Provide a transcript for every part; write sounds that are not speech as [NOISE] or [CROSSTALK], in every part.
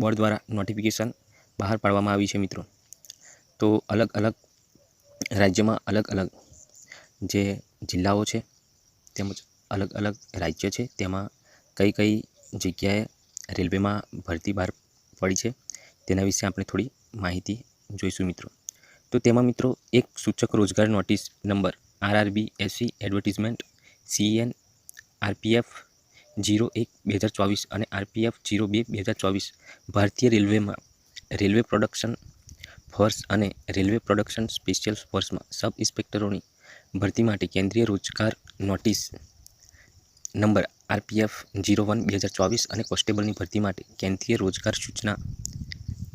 Board દ્વારા notification બહાર પાડવામાં આવી છે મિત્રો. તો અલગ અલગ રાજ્યમાં અલગ અલગ જે જિલ્લાઓ છે, તેમજ અલગ અલગ રાજ્ય છે, તેમાં કઈ કઈ જગ્યાએ રેલવેમાં ભરતી બહાર પડી છે, તેના વિશે આપણે થોડી માહિતી જોઈશું મિત્રો. તો તેમાં મિત્રો એક સૂચક રોજગાર notice number, RRB SC advertisement CN RPF zero એક, બે હજાર ચોવીસ અને આરપીએફ જીરો બે બે હજાર ચોવીસ ભારતીય રેલવેમાં, રેલવે પ્રોડક્શન ફોર્સ અને રેલવે પ્રોડક્શન સ્પેશિયલ ફોર્સમાં સબ ઇન્સ્પેક્ટરોની ભરતી માટે કેન્દ્રીય રોજગાર notice number RPF zero one, બે હજાર ચોવીસ અને કોન્સ્ટેબલની ભરતી માટે કેન્દ્રીય રોજગાર સૂચના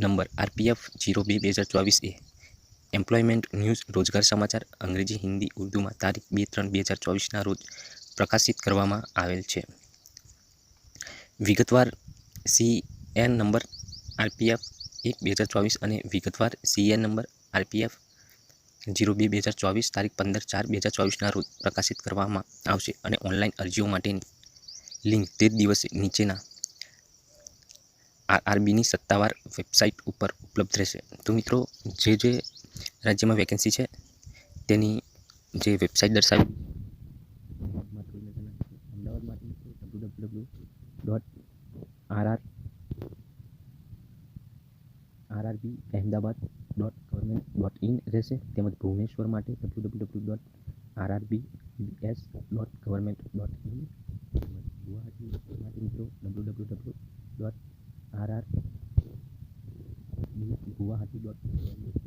નંબર આરપીએફ જીરો બે બે હજાર ચોવીસ એ એમ્પ્લોયમેન્ટ ન્યૂઝ રોજગાર સમાચાર અંગ્રેજી, હિન્દી, ઉર્દુમાં તારીખ બે ત્રણ, બે હજાર ચોવીસના રોજ પ્રકાશિત કરવામાં આવેલ છે. વિગતવાર સી એન નંબર આરપીએફ એક બે હજાર ચોવીસ અને વિગતવાર C N number RPF zero બે બે હજાર ચોવીસ તારીખ પંદર ચાર બે હજાર ચોવીસના રોજ પ્રકાશિત કરવામાં આવશે અને ઓનલાઈન અરજીઓ માટેની લિંક તે દિવસે નીચેના આરઆરબીની સત્તાવાર વેબસાઇટ ઉપર ઉપલબ્ધ રહેશે. તો મિત્રો, જે જે રાજ્યમાં વેકેન્સી છે, તેની જે વેબસાઇટ દર્શાવી અમદાવાદમાં W W dot RR RRB Ahmedabad dot government dot in રહેશે તેમજ ભુવનેશ્વર માટે W W W dot RRB S dot government dot in Guwahati માટે મિત્રો W W W dot RR Guwahati dot તે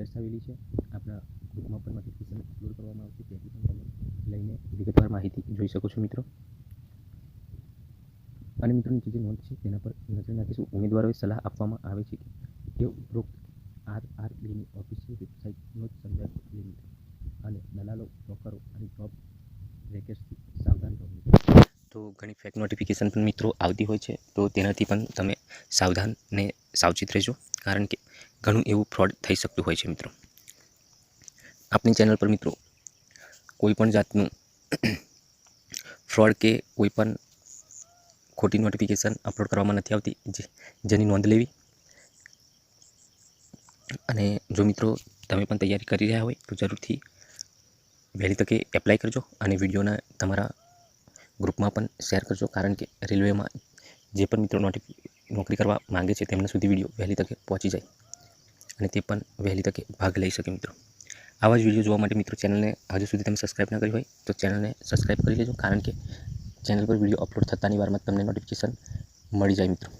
દર્શાવેલી છે. આપણા ગ્રુપમાં પણ નોટિફિકેશન અપલોડ કરવામાં આવશે. ત્યાંથી પણ તમે લઈને વિગતવાર માહિતી જોઈ શકો છો મિત્રો. અને મિત્રોની જે નોંધ છે તેના પર નજર નાખીશું. ઉમેદવારોએ સલાહ આપવામાં આવે છે કે તે ઉપરોક્ત આર આર બીની ઓફિશિયલ વેબસાઇટનો જ સંદર્ભ લે અને દલાલો, બ્રોકરો અને જોબ રેકેટથી સાવધાન રહો તો ઘણી ફેક નોટિફિકેશન પણ મિત્રો આવતી હોય છે. તો તેનાથી પણ તમે સાવધાન ને સાવચેત રહેજો. કારણ કે ઘણું એવું ફ્રોડ થઈ શકતું હોય છે, મિત્રો. આપણી ચેનલ પર, મિત્રો, કોઈ પણ જાતનું [CLEARS THROAT] ફ્રોડ કે કોઈ પણ ખોટી નોટિફિકેશન અપલોડ કરવામાં નથી આવતી જેની નોંધ લેવી. અને જો, મિત્રો, તમે પણ તૈયારી કરી રહ્યા હોય, તો જરૂરથી વહેલી તકે એપ્લાય કરજો અને વિડીયોના તમારા ગ્રુપમાં પણ શેર કરજો, કારણ કે રેલવેમાં જે પણ મિત્રો નોટિફિ, નોકરી કરવા માગે છે, તેમના સુધી વીડિયો વહેલી તકે પહોંચી જાય. અને તે પણ વહેલી તકે ભાગ લઈ શકે મિત્રો. આવા જ વીડિયો જોવા માટે મિત્રો ચેનલને હજુ સુધી તમે સબસ્ક્રાઈબ ના કરી હોય તો ચેનલને સબસ્ક્રાઈબ કરી લેજો, કારણ કે ચેનલ પર વીડિયો અપલોડ થતાની વારમાં તમને નોટિફિકેશન મળી જાય મિત્રો.